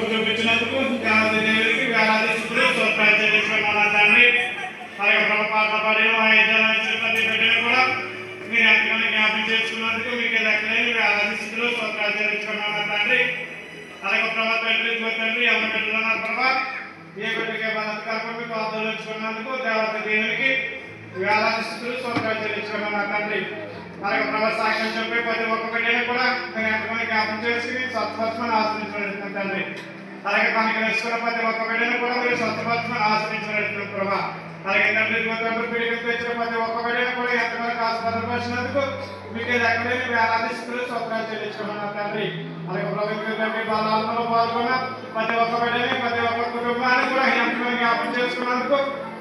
కృప చూపించినందుకు దేవుడికి వేలాది స్థుతులు తండ్రి అలాగే ప్రభు పాట ప్రతి బిడ్డను కూడా మీరు ఎంతగానో జ్ఞాపం చేసుకున్నందుకు మీకు లెక్కలేని వేలాది స్థుతులు స్తోత్రాలు తండ్రి అలాగే ప్రభా తండ్రి తండ్రి ఎవరు పెట్టుకున్నారు ప్రభా. ఏ బిడ్డకి మీకు దేవత దేవునికి వేలాది స్థుతులు స్తోత్రాలు తండ్రి. అలాగే ప్రభా సాక్ష్యం చెప్పే ప్రతి ఒక్క కూడా మీరు ఎంతమంది జ్ఞాపం చేసుకుని సత్పరచమని ఆశ్రయించండి. తండ్రి. అలాగే మనకి వేసుకున్న ఒక బిడ్డను కూడా మీరు సత్పరచమని ఆశ్రయించడం ప్రభా. అలాగే తండ్రి తండ్రి పీడికలు తెచ్చిన ప్రతి ఒక్క బిడ్డను కూడా ఎంతవరకు ఆస్పత్రపరిచినందుకు మీకు ఎక్కడైనా వేలాది ఆరాధిస్తున్నారు స్వతంత్రం చెల్లించుకున్నాను తండ్రి. అలాగే ప్రభుత్వ తండ్రి బాలాలలో పాల్గొన్న ప్రతి ఒక్క బిడ్డని ప్రతి ఒక్క కుటుంబాన్ని కూడా ఎంతమంది జ్ఞాపకం చేసుకున్నందుకు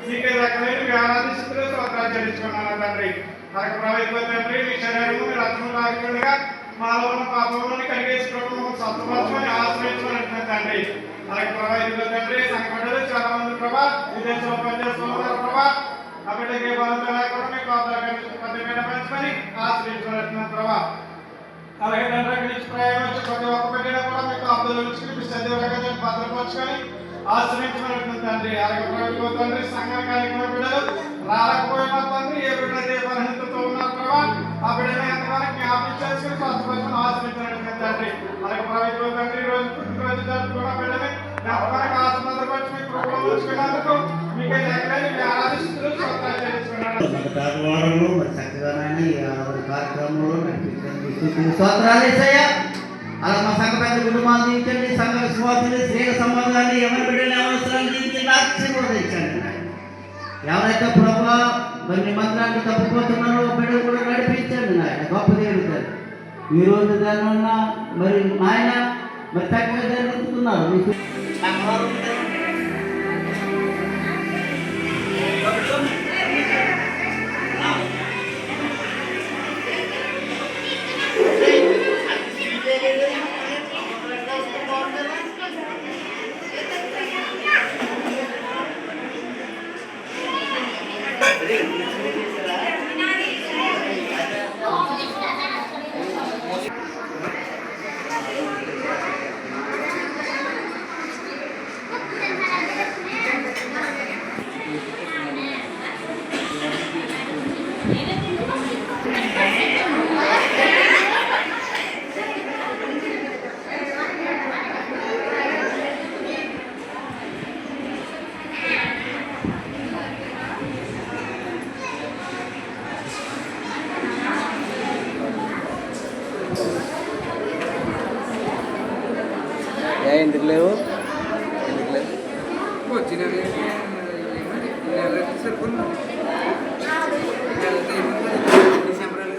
మీకు ఎక్కడైనా వేలాది ఆరాధిస్తున్నారు స్వతంత్రం చెల్లించుకున్నాను తండ్రి. అలాగే ప్రభుత్వ తండ్రి మీ శరీరము మీ రక్తము రాకుండా మాలో ఉన్న పాపములను కడిగేసి ప్రభు సత్వపరచమని ఆశ్రయించమని తండ్రి. అలాగే ప్రభా ప్రభావితుల తండ్రి సంఘటనలు చాలా మంది ప్రభా విదేశంలో పనిచేస్తున్నారు ప్రభా అక్కడికి బాధ్యత బలంతో లేకుండా మీకు ప్రతి బిడ్డ పంచమని ప్రభా. అలాగే తండ్రి అక్కడి నుంచి ప్రయాణం వచ్చి ప్రతి ఒక్క బిడ్డను కూడా మీకు అబ్దులు ఉంచుకుని మీ సజీవంగా భద్రపరచుకొని ఆశ్రయించబడుతున్న తండ్రి. అలాగే ప్రభుత్వ తండ్రి సంఘం కలిగిన బిడ్డలు రాకపోయినా తండ్రి రోజు పుట్టినరోజు జరుపుకున్న బిడ్డని జ్ఞాపకానికి మీ కృపలో ఉంచుకున్నందుకు మీకు ఎక్కడైనా ఆరాధిస్తులు స్వస్థాలు మరి చక్కగానైనా ఈ కార్యక్రమంలో స్తోత్రాలు అలా మా సంఘ పెద్ద కుటుంబాలు దీవించండి సంఘ విశ్వాసులు స్త్రీల సంబంధాన్ని ఎవరి బిడ్డలు అవసరాలు దీవించండి ఆశీర్వదించండి ఎవరైతే ప్రభా మరి మీ తప్పిపోతున్నారో బిడ్డలు కూడా నడిపించండి నాయన గొప్ప దేవుడు ఈ రోజు దాని మరి నాయన మరి చక్కగా జరుగుతున్నారు మీకు ఏ ఎందుకు లేవు? ఎందుకు లేవు? డిసెంబర్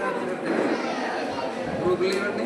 గ్రూపులు ఇవ్వండి